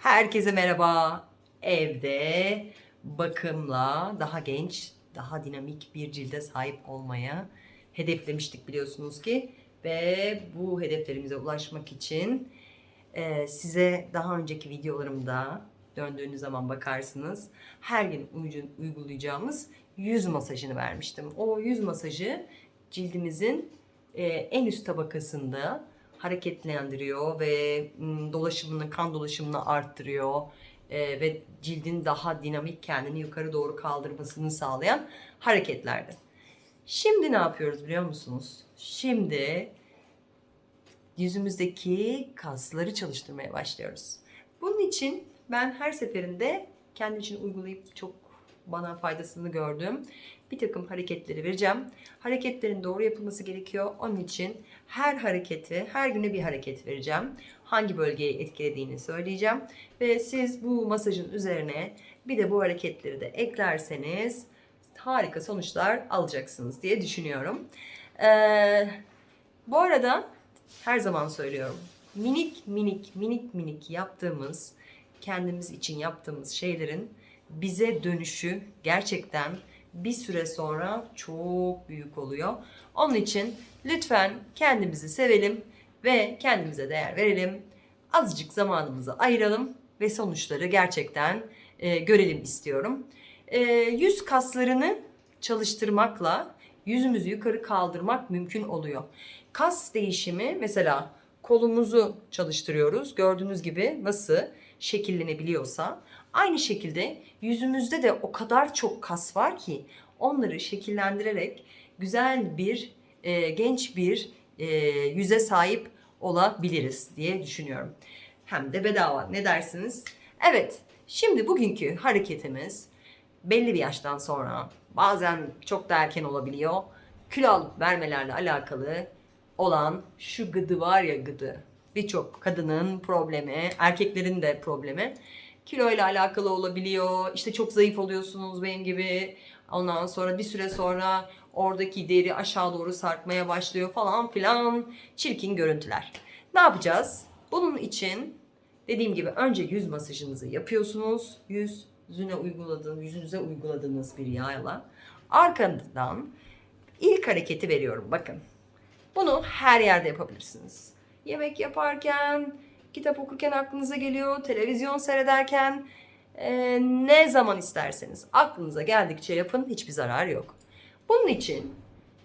Herkese merhaba. Evde bakımla daha genç, daha dinamik bir cilde sahip olmaya hedeflemiştik biliyorsunuz ki. Ve bu hedeflerimize ulaşmak için e, size daha önceki videolarımda döndüğünüz zaman bakarsınız. Her gün uygu- uygulayacağımız yüz masajını vermiştim. O yüz masajı cildimizin e, en üst tabakasında hareketlendiriyor ve dolaşımını, kan dolaşımını arttırıyor ve cildin daha dinamik kendini yukarı doğru kaldırmasını sağlayan hareketlerdi. Şimdi ne yapıyoruz biliyor musunuz? Şimdi yüzümüzdeki kasları çalıştırmaya başlıyoruz. Bunun için ben her seferinde kendim için uygulayıp çok bana faydasını gördüğüm bir takım hareketleri vereceğim. Hareketlerin doğru yapılması gerekiyor. Onun için her hareketi, her güne bir hareket vereceğim. Hangi bölgeyi etkilediğini söyleyeceğim. Ve siz bu masajın üzerine bir de bu hareketleri de eklerseniz harika sonuçlar alacaksınız diye düşünüyorum. Ee, bu arada her zaman söylüyorum. Minik minik minik minik yaptığımız, kendimiz için yaptığımız şeylerin bize dönüşü gerçekten bir süre sonra çok büyük oluyor. Onun için lütfen kendimizi sevelim ve kendimize değer verelim. Azıcık zamanımızı ayıralım ve sonuçları gerçekten e, görelim istiyorum. E, yüz kaslarını çalıştırmakla yüzümüzü yukarı kaldırmak mümkün oluyor. Kas değişimi mesela kolumuzu çalıştırıyoruz. Gördüğünüz gibi nasıl şekillenebiliyorsa aynı şekilde yüzümüzde de o kadar çok kas var ki onları şekillendirerek güzel bir e, genç bir e, yüze sahip olabiliriz diye düşünüyorum. Hem de bedava ne dersiniz? Evet şimdi bugünkü hareketimiz belli bir yaştan sonra bazen çok da erken olabiliyor. Kilo alıp vermelerle alakalı olan şu gıdı var ya gıdı. Birçok kadının problemi, erkeklerin de problemi. Kilo ile alakalı olabiliyor. İşte çok zayıf oluyorsunuz benim gibi. Ondan sonra bir süre sonra oradaki deri aşağı doğru sarkmaya başlıyor falan filan. Çirkin görüntüler. Ne yapacağız? Bunun için dediğim gibi önce yüz masajınızı yapıyorsunuz. Yüzüne uyguladığınız, yüzünüze uyguladığınız bir yağla. Arkandan ilk hareketi veriyorum. Bakın. Bunu her yerde yapabilirsiniz. Yemek yaparken, kitap okurken aklınıza geliyor, televizyon seyrederken, e, ne zaman isterseniz aklınıza geldikçe yapın, hiçbir zarar yok. Bunun için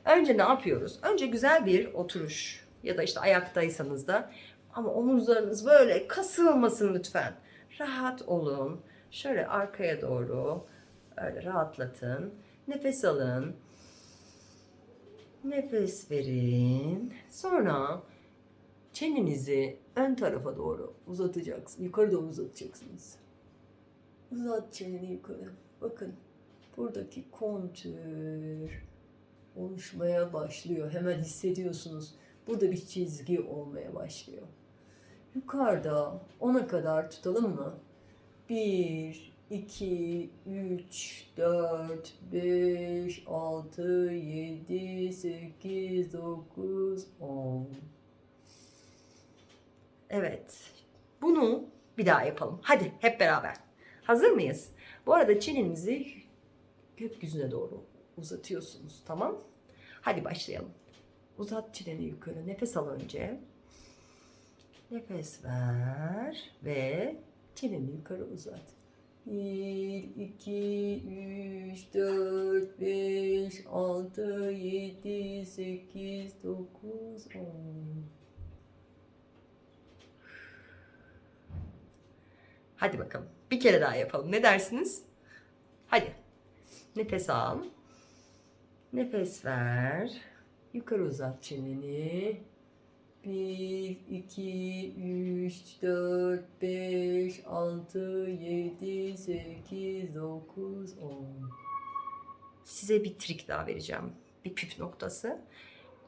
önce ne yapıyoruz? Önce güzel bir oturuş ya da işte ayaktaysanız da ama omuzlarınız böyle kasılmasın lütfen. Rahat olun. Şöyle arkaya doğru öyle rahatlatın. Nefes alın. Nefes verin. Sonra çenenizi ön tarafa doğru uzatacaksınız. Yukarı doğru uzatacaksınız. Uzat çeneni yukarı. Bakın buradaki kontür oluşmaya başlıyor. Hemen hissediyorsunuz. Burada bir çizgi olmaya başlıyor. Yukarıda 10'a kadar tutalım mı? 1, 2, 3, 4, 5, 6, 7, 8, 9, 10. Evet. Bunu bir daha yapalım. Hadi hep beraber. Hazır mıyız? Bu arada çenenizi gökyüzüne doğru uzatıyorsunuz. Tamam? Hadi başlayalım. Uzat çeneni yukarı. Nefes al önce. Nefes ver ve çeneni yukarı uzat. 1, 2, 3, 4, 5, 6, 7, 8, 9, 10. Hadi bakalım. Bir kere daha yapalım. Ne dersiniz? Hadi. Nefes al. Nefes ver. Yukarı uzat çeneni. 1, 2, 3, 4, 5, 6, 7, 8, 9, 10. Size bir trik daha vereceğim. Bir püf noktası.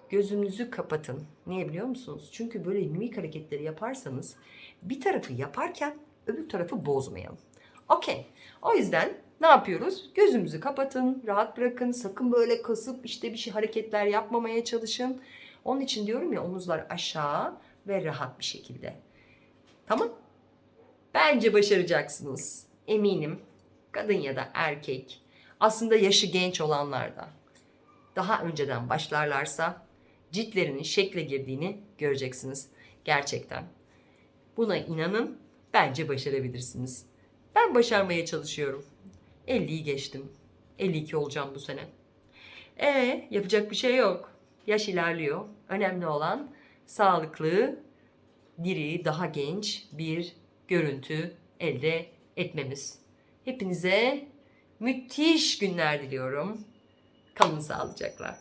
Gözünüzü kapatın. Niye biliyor musunuz? Çünkü böyle mimik hareketleri yaparsanız bir tarafı yaparken öbür tarafı bozmayalım. Okey. O yüzden ne yapıyoruz? Gözümüzü kapatın, rahat bırakın. Sakın böyle kasıp işte bir şey hareketler yapmamaya çalışın. Onun için diyorum ya omuzlar aşağı ve rahat bir şekilde. Tamam? Bence başaracaksınız. Eminim. Kadın ya da erkek. Aslında yaşı genç olanlar da daha önceden başlarlarsa ciltlerinin şekle girdiğini göreceksiniz. Gerçekten. Buna inanın. Bence başarabilirsiniz. Ben başarmaya çalışıyorum. 50'yi geçtim. 52 olacağım bu sene. E yapacak bir şey yok. Yaş ilerliyor. Önemli olan sağlıklı, diri, daha genç bir görüntü elde etmemiz. Hepinize müthiş günler diliyorum. Kalın sağlıcakla.